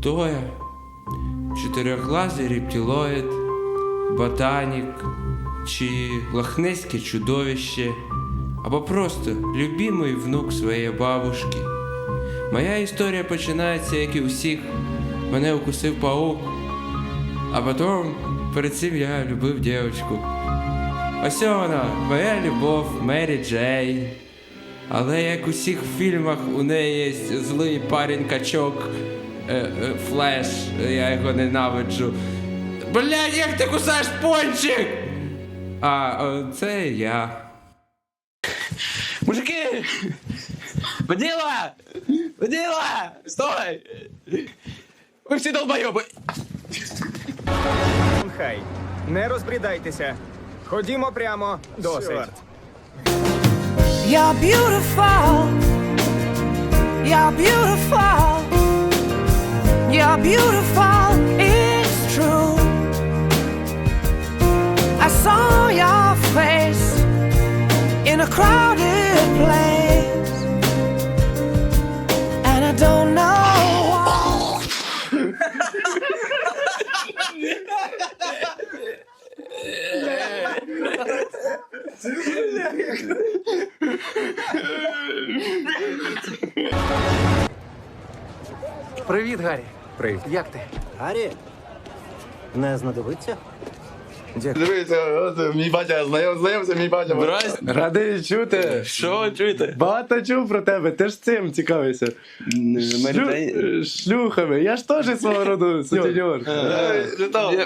Хто я? Чотирьохглазий рептилоїд, ботанік чи лохнеське чудовище, або просто любимий внук своєї бабушки. Моя історія починається, як і у всіх. Мене укусив паук, а потім перед цим я любив дівчинку. Ось вона, моя любов, Мері Джейн. Але як у всіх фільмах у неї є злий парень качок Флеш, я його ненавиджу. Блядь, як ти кусаєш пончик? А це я. Мужики! Водила! Водила! Стой! Ви всі долбойоби! Хай, не розбрідайтеся. Ходімо прямо. Досить. You're beautiful. You're beautiful. You're beautiful. It's true. I saw your face in a crowded place. And I don't know why. Привіт, Гаррі. Привіт. Як ти? Гаррі, не знадобиться? Дивіться, от мій батя знайом, знайомся, мій батя. Брась, Радий чути. що чуєте? Багато чув про тебе, ти ж цим цікавишся. Шлю... Шлюхами. Я ж теж свого роду сутеньор.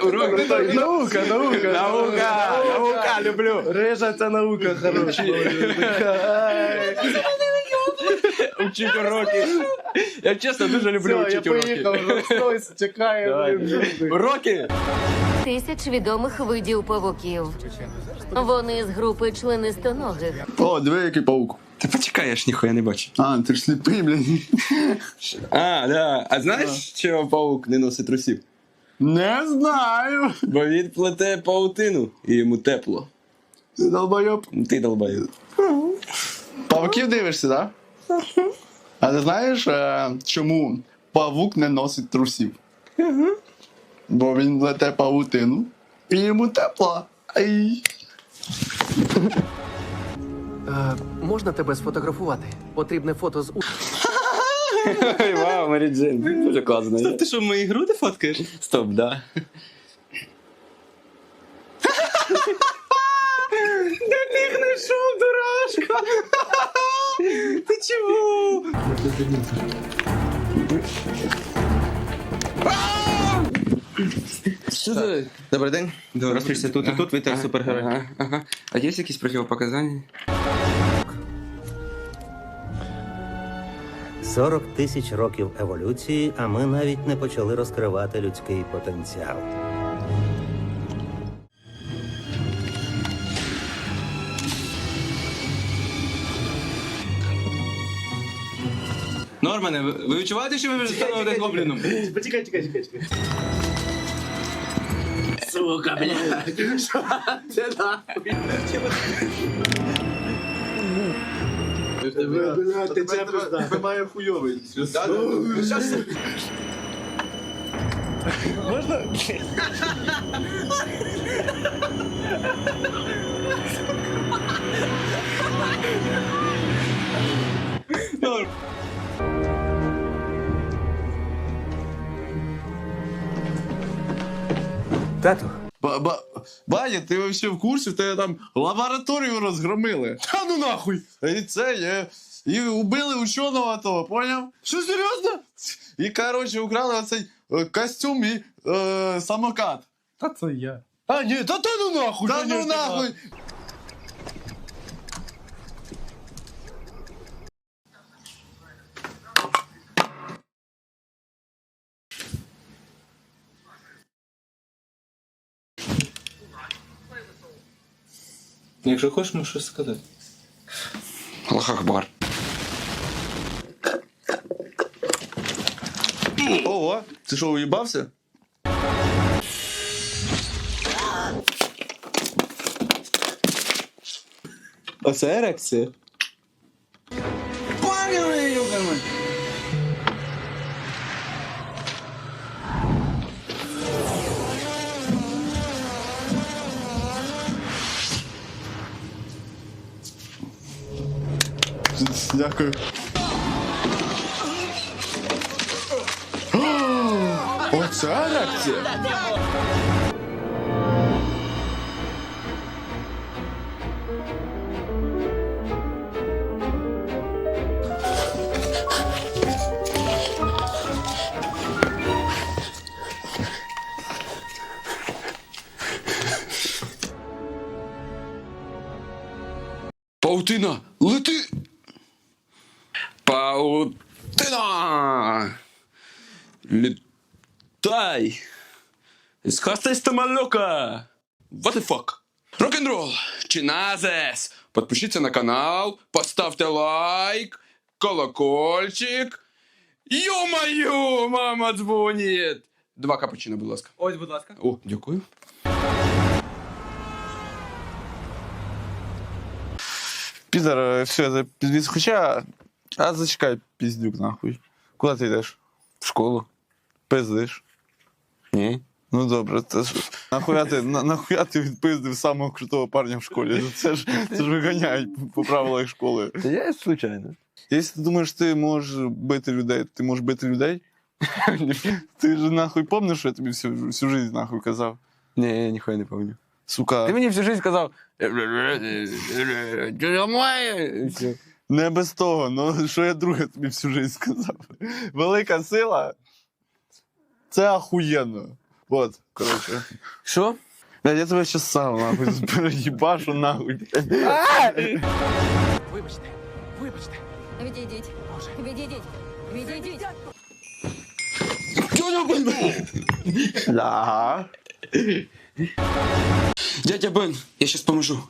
Урок. Наука, наука. Наука, наука, люблю. Рижа це наука хороша. Учить уроки. Я чесно дуже люблю Все, я уроки. поїхав, Ростойс чекає. блін. Уроки? Тисяч відомих видів павуків. Вони з групи членистоногих. О, диви, який паук. Ти почекай, я ж ніхуя не бачу. А, ти ж сліпий, блін. А, да. А знаєш, чого паук не носить трусів? Не знаю. Бо він плете паутину і йому тепло. Ти долбойоб. Ти долбаю. Павуків дивишся, так? А ти знаєш, е, чому павук не носить трусів? Бо він плете павутину і йому тепло. Ай. Е, можна тебе сфотографувати? Потрібне фото з у. Ой, вау, Марі Джейн, дуже класно. Стоп, ти що, мої груди фоткаєш? Стоп, да. Да ти їх знайшов, дурашка! Ти чого? Що це? Добрий день. Розпишся тут і тут, ви теж супергерой. Ага, ага. А є якісь противопоказання? 40 тисяч років еволюції, а ми навіть не почали розкривати людський потенціал. Нормане, ви, ви відчуваєте, що ви вже становите гобліном? Почекай, чекай, чекай, чекай. Сука, бля. Це нахуй. Бля, ти це тебе має хуйовий. Тату, Ба, ба, Баня, ти вообще в курсі, тебе там лабораторію розгромили. Та ну нахуй! І це, є. І убили ученого того, поняв? Що серйозно? І коротше украли оцей е, костюм і е, самокат. Та це я. А, ні, та, та ну нахуй! Та ну нахуй! Якщо хочеш, можеш щось сказати. Аллах-Акбар. Ого, ти що, уїбався? Оце ерекція. Дякую. Оце реакція. Паутина, лети! Паутина! Летай! Схвастай малюка! What the fuck? Рок-н-ролл! Чиназес! Подпишіться на канал, поставте лайк, колокольчик. Ё-моё, мама дзвонить! Два капучино, будь ласка. Ось, будь ласка. О, дякую. Підер, все, це піздець. Хоча. А зачекай, піздюк, нахуй. Куди ти йдеш? В школу. Пиздиш. Ні. Ну добре, це ж. Нахуя ти, на, нахуя ти відпиздив самого крутого парня в школі? Це ж, це ж виганяють по правилах школи. Та я случайно. Якщо ти думаєш, ти можеш бити людей, ти можеш бити людей? ти ж нахуй помниш, що я тобі всю, всю життя нахуй казав? Ні, я ніхуя не пам'ятаю. Сука. Ти мені всю жизнь сказав. Все. Не без того, ну що я друге тобі всю життя сказав. Велика сила це ахуєнно. От, коротше. Що? Блядь, я тебе щас сам нахуй переїбашу нахуй. Вибачте, вибачте. Відійдіть. Відійдіть. Відійдіть. Да. Дядя Бен, я щас поможу.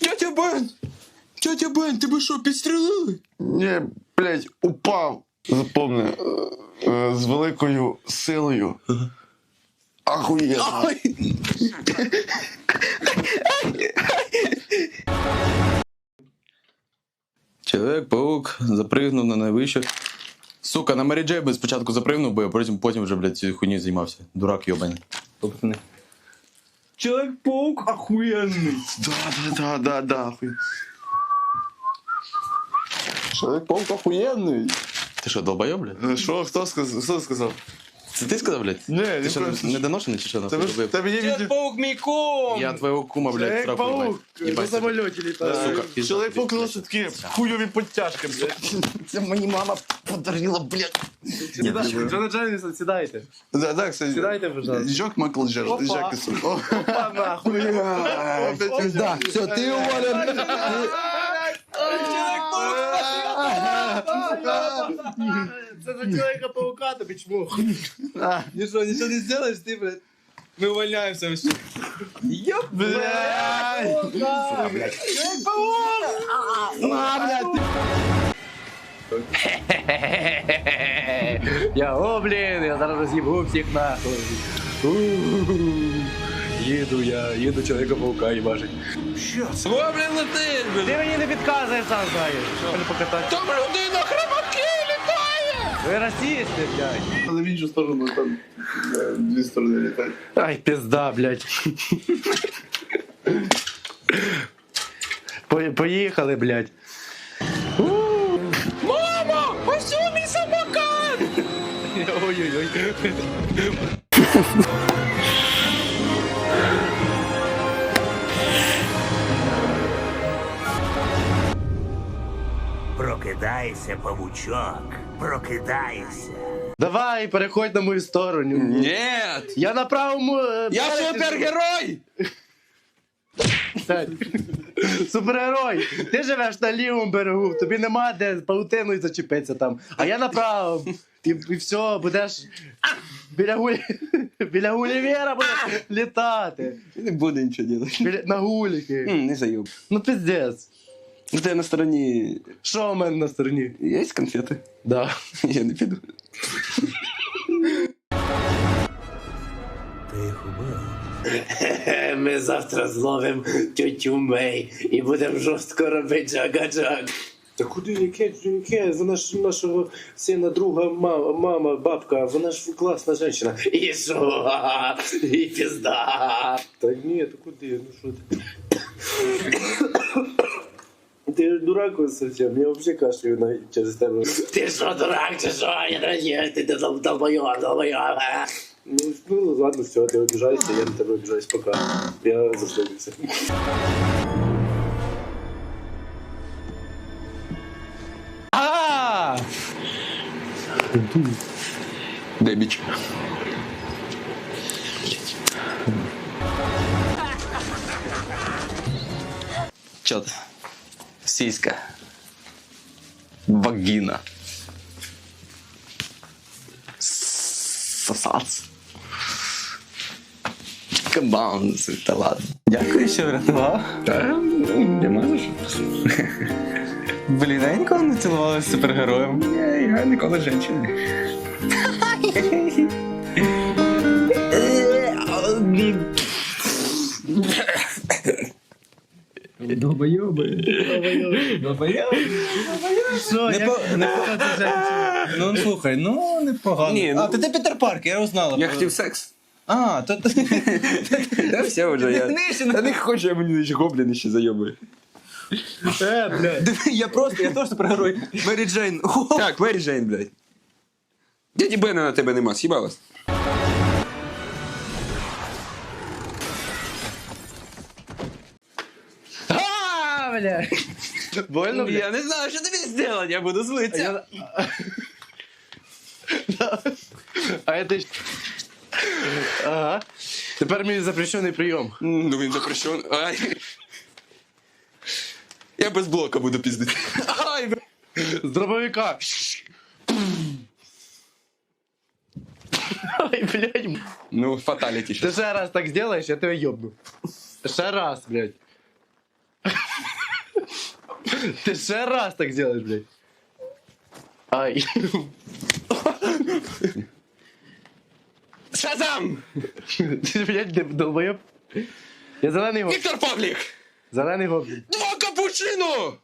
Тетя Бен! Тетя Бен, тебе що, підстрелили? Ні, блядь, упав. Запомни, е, е, з великою силою. Ахуєнно. Чоловік-паук запригнув на найвище. Сука, на Мері Джей би спочатку запригнув, бо я потім, потім вже, блядь, цією хуйню займався. Дурак йобаний. Человек-паук охуенный. Да, да, да, да, да. Человек-паук охуенный. Ти що, долбойоб, блядь? Що, хто сказав? Хто сказав? Це ти сказав, блядь? Ні, Ти не що, просто. недоношений чи що? нахуй, долбойоб? тебе є відео. Паук мій кум! Я твоего кума, блядь, сраку Человек-паук на самоліті літає. Сука, пізда, Человек-паук блядь. носить такі хуйові подтяжки, блядь. Це мені мама подарила, блядь. Джона Дженнісон, сідайте. Да, да, кстати. Сідайте, пожалуйста. Джок Майкл Джер- Джексон. О, Опа, нахуй. Да, все, ти уволен. Це за Чоловіка-паука тобі чмух. Нічого, нічого не зробиш, ти, блядь. Ми увольняємося вообще. Йоп, Блядь. Я, о, блін, я зараз роз'їбу всіх нахуй. Їду я, їду чоловіка-паука їбашить. О, блін, летиш, блін. Ти мені не підказуєш, сам знаєш. Що не покатати? Там людина хромаки літає! Ви расісти, блядь. Але в іншу сторону там е, дві сторони літають. Ай, пизда, блядь. По- Поїхали, блядь. Мамо, ось у мій самокат! Ой-ой-ой. Прокидайся, павучок, прокидайся. Давай, переходь на мою сторону. Нет! Я на правому. е, Я березі супергерой! Супергерой! Ти живеш на лівому берегу, тобі нема де паутиною зачепитися там. А я на правому. І, і все, будеш біля гулі... біля гулівера будеш літати. Не буду нічого делать. Біля... На гуліки. Не заеб. Ну пиздец. Ну ти на стороні. Що у мене на стороні? Є конфети? Да. Я не піду. Ти їх убив. Ми завтра зловимо тютю Мей і будемо жорстко робити джага-джаг. Та куди яке, яке? Вона ж нашого сина, друга, мама, мама, бабка, вона ж класна жінка. І що? І пізда. Та ні, то куди? Ну що ти? Ти ж дурак ось совсем, я взагалі кашлю на через тебе. Ти що, дурак, чи що? Я не є, ти долбойоб, долбойоб. Ну, ну ладно, все, ти обіжайся, я на тебе обіжаюсь, пока. Я зашлюбився. А! Дебіч. Чо ти? Сіська. Вагіна. Сосац. Кабан, та ладно. Дякую, що врятував. Та, не можеш. Блін, я ніколи не цілувалася з супергероєм. Я ніколи Що, Не по- не Ну слухай, ну непогано. Ні, А, ну- то ти Пітер Паркер, я узнала. Я хотів секс. А, то Та все вже я. Та не хочу, я мені ще гобліни ще зайобує. Е, блядь. я просто, я теж супергерой. Мері Джейн. Так, Мері Джейн, блядь. Дяді Бена на тебе нема, с'їбалась? А, блядь. Больно, блядь? Я не знаю, що тобі зробити, я буду злитися. А это... Ага. Тепер мій запрещений прийом. Ну він запрещен. Ай. Я без блока буду піздити. Ай, бля. З дробовика. Ай, блядь. Ну, фаталіті Ти ще. ще раз так зробиш, я тебе йобну. Ще раз, блядь. Ти ще раз так зробиш, блядь. Ай. Шазам! Ти, блядь, дол- долбойоб. Я зелений гоблін. Віктор Павлік! Зелений гоблін. Два капучино!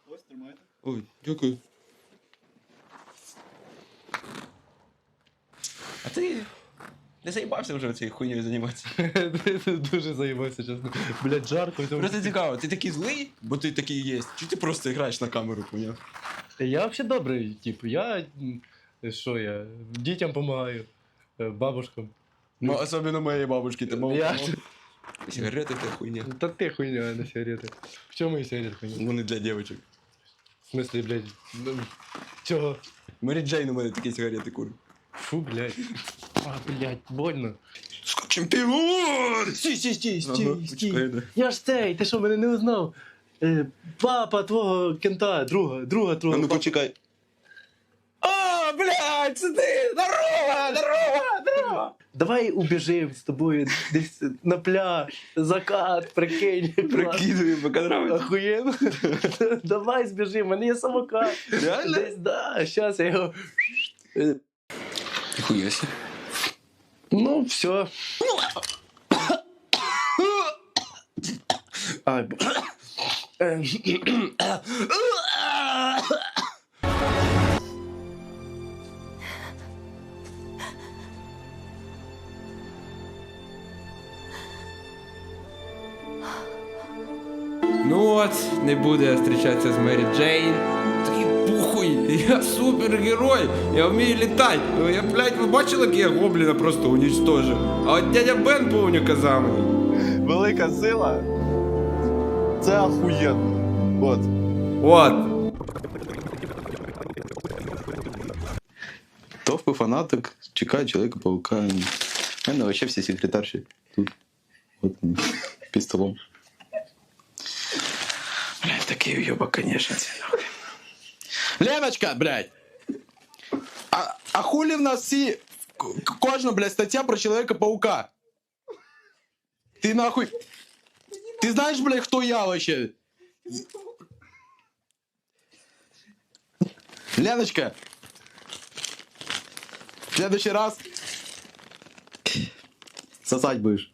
Ой, дякую. А ти Не заїбався вже цією хуйньою займатися. Дуже заїбався, чесно. Блядь, жарко. Просто цікаво, ти такий злий, бо ти такий є. Чи ти просто граєш на камеру, поняв? Я взагалі добрий, тип. Я. Що я? Дітям допомагаю. Бабушкам. Ну, особливо моєї бабушки, ти мав. Я... Сигарети та хуйня. Та ти хуйня, а не сигарети. В чому мої сигарети хуйня? Вони для дівчинок. В смысле, блядь, ну, чого? Мері Джейн у мене такі сигарети курить. Фу, блядь. А, блядь, больно. Чемпіон! Стій, стій, стій, Ага, почекай. Я ж цей, ти що, мене не узнав? Е, папа твого кента, друга, друга твого. А ну папа. почекай. О, блядь, це ти! Здорово, здорово, здорово! Давай убіжим з тобою десь на пляж, закат, прикинь. Прикидую, поки нравиться. Охуєнно. Давай збіжим, у мене є самокат. Реально? Десь, да, щас я його. Хуяся. Ну, все. Ай, Ну от, не буду я зустрічатися з Мері Джейн Такий пухуй, я супергерой, я вмію літати. Ну я, блядь, ви бачили, як я гобліна просто унічтожив? А от дядя Бен повню казав мені. Велика сила. Це ахуєнно. От. От. Товпи фанаток чекають Чоловіка-паука. У мене вообще всі секретарші тут. От вони, під столом. Блядь, такий уйобок, конечно, це нахуй. Леночка, блядь! А, а хулі в нас всі к- кожна, блядь, стаття про Чоловіка-паука? Ти нахуй. Ти знаєш, блядь, хто я вообще? Леночка, в следующий раз сосать будешь.